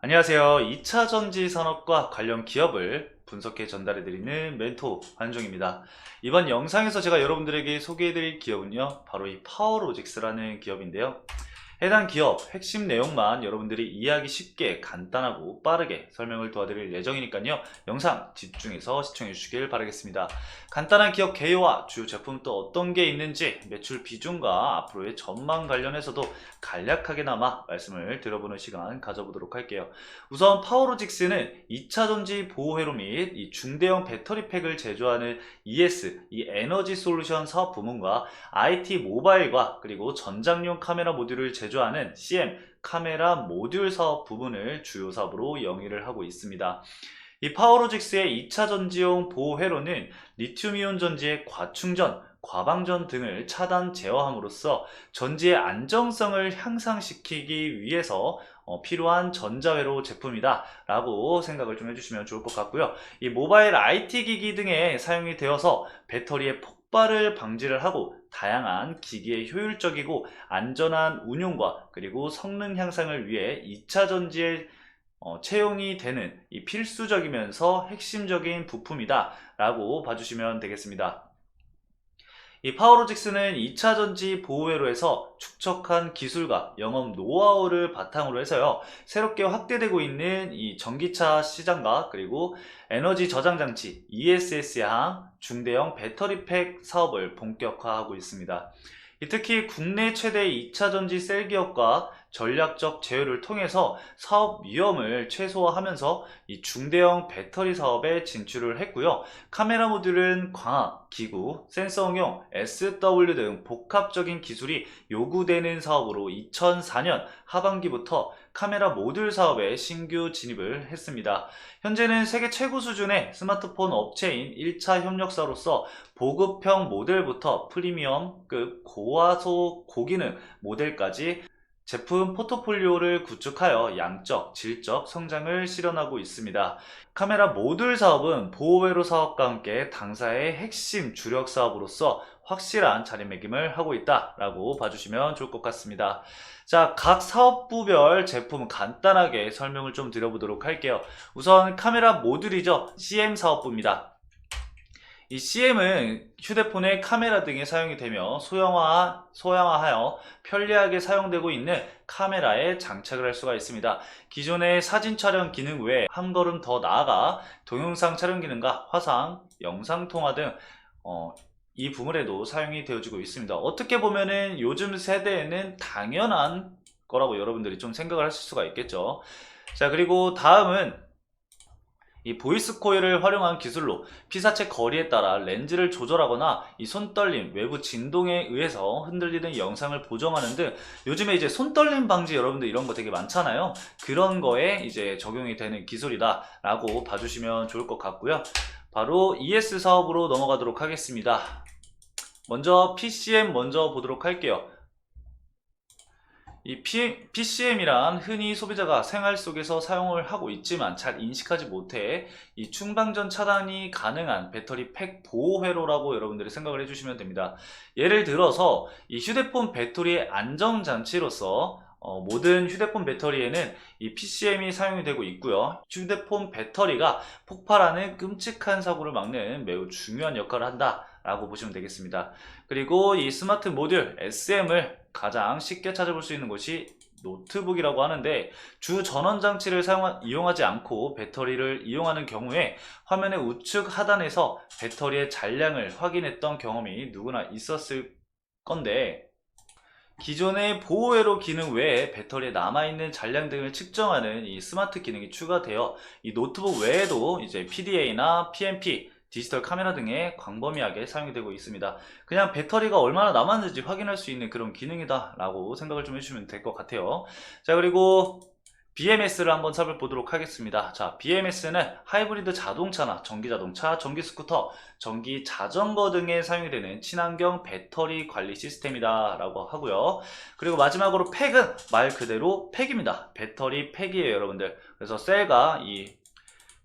안녕하세요. 2차 전지 산업과 관련 기업을 분석해 전달해 드리는 멘토 한종입니다. 이번 영상에서 제가 여러분들에게 소개해 드릴 기업은요. 바로 이 파워로직스라는 기업인데요. 해당 기업 핵심 내용만 여러분들이 이해하기 쉽게 간단하고 빠르게 설명을 도와드릴 예정이니까요. 영상 집중해서 시청해 주시길 바라겠습니다. 간단한 기업 개요와 주요 제품 또 어떤 게 있는지 매출 비중과 앞으로의 전망 관련해서도 간략하게나마 말씀을 들어보는 시간 가져보도록 할게요. 우선 파워로직스는 2차 전지 보호회로 및 이 중대형 배터리 팩을 제조하는 ES, 이 에너지 솔루션 사업 부문과 IT 모바일과 그리고 전장용 카메라 모듈을 제조 하는 CM 카메라 모듈 사업 부분을 주요 사업으로 영위를 하고 있습니다. 이 파워로직스의 2차 전지용 보호회로는 리튬이온 전지의 과충전, 과방전 등을 차단 제어함으로써 전지의 안정성을 향상시키기 위해서 어, 필요한 전자회로 제품이다 라고 생각을 좀 해주시면 좋을 것 같고요. 이 모바일 IT 기기 등에 사용이 되어서 배터리의 폭발을 방지를 하고 다양한 기기의 효율적이고 안전한 운용과 그리고 성능 향상을 위해 2차 전지에 어, 채용이 되는 이 필수적이면서 핵심적인 부품이다 라고 봐주시면 되겠습니다. 이 파워로직스는 2차 전지 보호회로에서 축적한 기술과 영업 노하우를 바탕으로 해서요, 새롭게 확대되고 있는 이 전기차 시장과 그리고 에너지 저장 장치 ESS향 중대형 배터리 팩 사업을 본격화하고 있습니다. 이 특히 국내 최대 2차 전지 셀 기업과 전략적 제휴를 통해서 사업 위험을 최소화하면서 이 중대형 배터리 사업에 진출을 했고요. 카메라 모듈은 광학, 기구, 센서 응용, SW 등 복합적인 기술이 요구되는 사업으로 2004년 하반기부터 카메라 모듈 사업에 신규 진입을 했습니다. 현재는 세계 최고 수준의 스마트폰 업체인 1차 협력사로서 보급형 모델부터 프리미엄급 고화소 고기능 모델까지 제품 포트폴리오를 구축하여 양적, 질적 성장을 실현하고 있습니다. 카메라 모듈 사업은 보호회로 사업과 함께 당사의 핵심 주력 사업으로서 확실한 자리매김을 하고 있다라고 봐주시면 좋을 것 같습니다. 자, 각 사업부별 제품 간단하게 설명을 좀 드려보도록 할게요. 우선 카메라 모듈이죠. CM 사업부입니다. 이 CM은 휴대폰의 카메라 등에 사용이 되며 소형화, 소형화하여 편리하게 사용되고 있는 카메라에 장착을 할 수가 있습니다. 기존의 사진 촬영 기능 외에 한 걸음 더 나아가 동영상 촬영 기능과 화상, 영상 통화 등 어, 이 부분에도 사용이 되어지고 있습니다. 어떻게 보면은 요즘 세대에는 당연한 거라고 여러분들이 좀 생각을 하실 수가 있겠죠. 자, 그리고 다음은 이 보이스 코일을 활용한 기술로 피사체 거리에 따라 렌즈를 조절하거나 이 손떨림, 외부 진동에 의해서 흔들리는 영상을 보정하는 등 요즘에 이제 손떨림 방지 여러분들 이런 거 되게 많잖아요. 그런 거에 이제 적용이 되는 기술이다 라고 봐주시면 좋을 것 같고요. 바로 ES 사업으로 넘어가도록 하겠습니다. 먼저 PCM 먼저 보도록 할게요. 이 PCM이란 흔히 소비자가 생활 속에서 사용을 하고 있지만 잘 인식하지 못해 이 충방전 차단이 가능한 배터리 팩 보호 회로라고 여러분들이 생각을 해주시면 됩니다. 예를 들어서 이 휴대폰 배터리의 안정 장치로서 어, 모든 휴대폰 배터리에는 이 PCM이 사용이 되고 있고요. 휴대폰 배터리가 폭발하는 끔찍한 사고를 막는 매우 중요한 역할을 한다 라고 보시면 되겠습니다. 그리고 이 스마트 모듈 SM을 가장 쉽게 찾아볼 수 있는 곳이 노트북이라고 하는데 주 전원 장치를 이용하지 않고 배터리를 이용하는 경우에 화면의 우측 하단에서 배터리의 잔량을 확인했던 경험이 누구나 있었을 건데 기존의 보호회로 기능 외에 배터리에 남아있는 잔량 등을 측정하는 이 스마트 기능이 추가되어 이 노트북 외에도 이제 PDA나 PMP 디지털 카메라 등에 광범위하게 사용이 되고 있습니다. 그냥 배터리가 얼마나 남았는지 확인할 수 있는 그런 기능이다 라고 생각을 좀 해주시면 될 것 같아요. 자 그리고 BMS를 한번 살펴보도록 하겠습니다. 자, BMS는 하이브리드 자동차나 전기 자동차, 전기 스쿠터, 전기 자전거 등에 사용이 되는 친환경 배터리 관리 시스템이다 라고 하고요. 그리고 마지막으로 팩은 말 그대로 팩입니다. 배터리 팩이에요, 여러분들. 그래서 셀과 이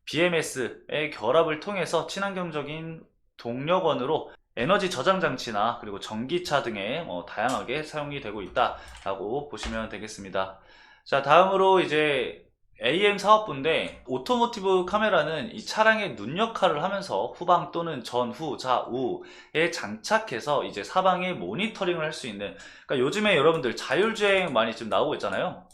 BMS의 결합을 통해서 친환경적인 동력원으로 에너지 저장 장치나 그리고 전기차 등에 어, 다양하게 사용이 되고 있다라고 보시면 되겠습니다. 자, 다음으로 이제 AM 사업부인데 오토모티브 카메라는 이 차량의 눈 역할을 하면서 후방 또는 전 후 좌우에 장착해서 이제 사방에 모니터링을 할 수 있는 그러니까 요즘에 여러분들 자율주행 많이 지금 나오고 있잖아요.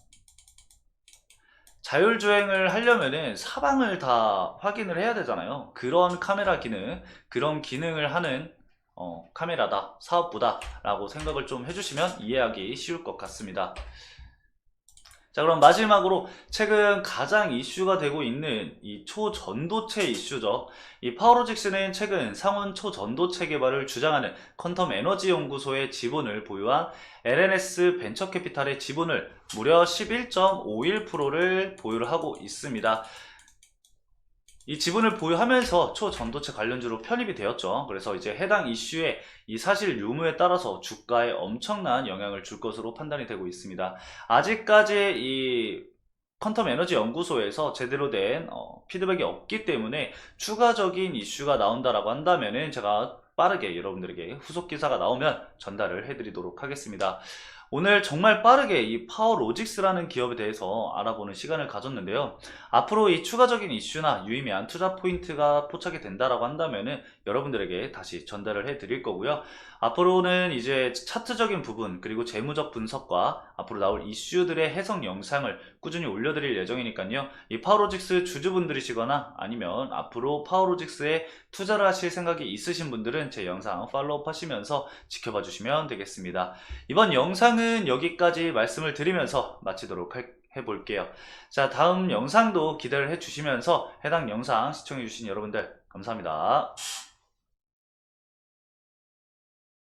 자율주행을 하려면은 사방을 다 확인을 해야 되잖아요. 그런 카메라 기능, 그런 기능을 하는 어, 카메라다, 사업부다 라고 생각을 좀 해주시면 이해하기 쉬울 것 같습니다. 자, 그럼 마지막으로 최근 가장 이슈가 되고 있는 이 초전도체 이슈죠. 이 파워로직스는 최근 상온 초전도체 개발을 주장하는 퀀텀 에너지 연구소의 지분을 보유한 LNS 벤처캐피탈의 지분을 무려 11.51%를 보유를 하고 있습니다. 이 지분을 보유하면서 초전도체 관련주로 편입이 되었죠. 그래서 이제 해당 이슈의 이 사실 유무에 따라서 주가에 엄청난 영향을 줄 것으로 판단이 되고 있습니다. 아직까지 이 퀀텀 에너지 연구소에서 제대로 된 어, 피드백이 없기 때문에 추가적인 이슈가 나온다라고 한다면은 제가 빠르게 여러분들에게 후속 기사가 나오면 전달을 해드리도록 하겠습니다. 오늘 정말 빠르게 이 파워로직스라는 기업에 대해서 알아보는 시간을 가졌는데요. 앞으로 이 추가적인 이슈나 유의미한 투자 포인트가 포착이 된다라고 한다면은 여러분들에게 다시 전달을 해 드릴 거고요. 앞으로는 이제 차트적인 부분 그리고 재무적 분석과 앞으로 나올 이슈들의 해석 영상을 꾸준히 올려드릴 예정이니까요. 이 파워로직스 주주분들이시거나 아니면 앞으로 파워로직스에 투자를 하실 생각이 있으신 분들은 제 영상 팔로우 하시면서 지켜봐 주시면 되겠습니다. 이번 영상은 여기까지 말씀을 드리면서 마치도록 할- 해볼게요. 자, 다음 영상도 기대를 해주시면서 해당 영상 시청해주신 여러분들 감사합니다.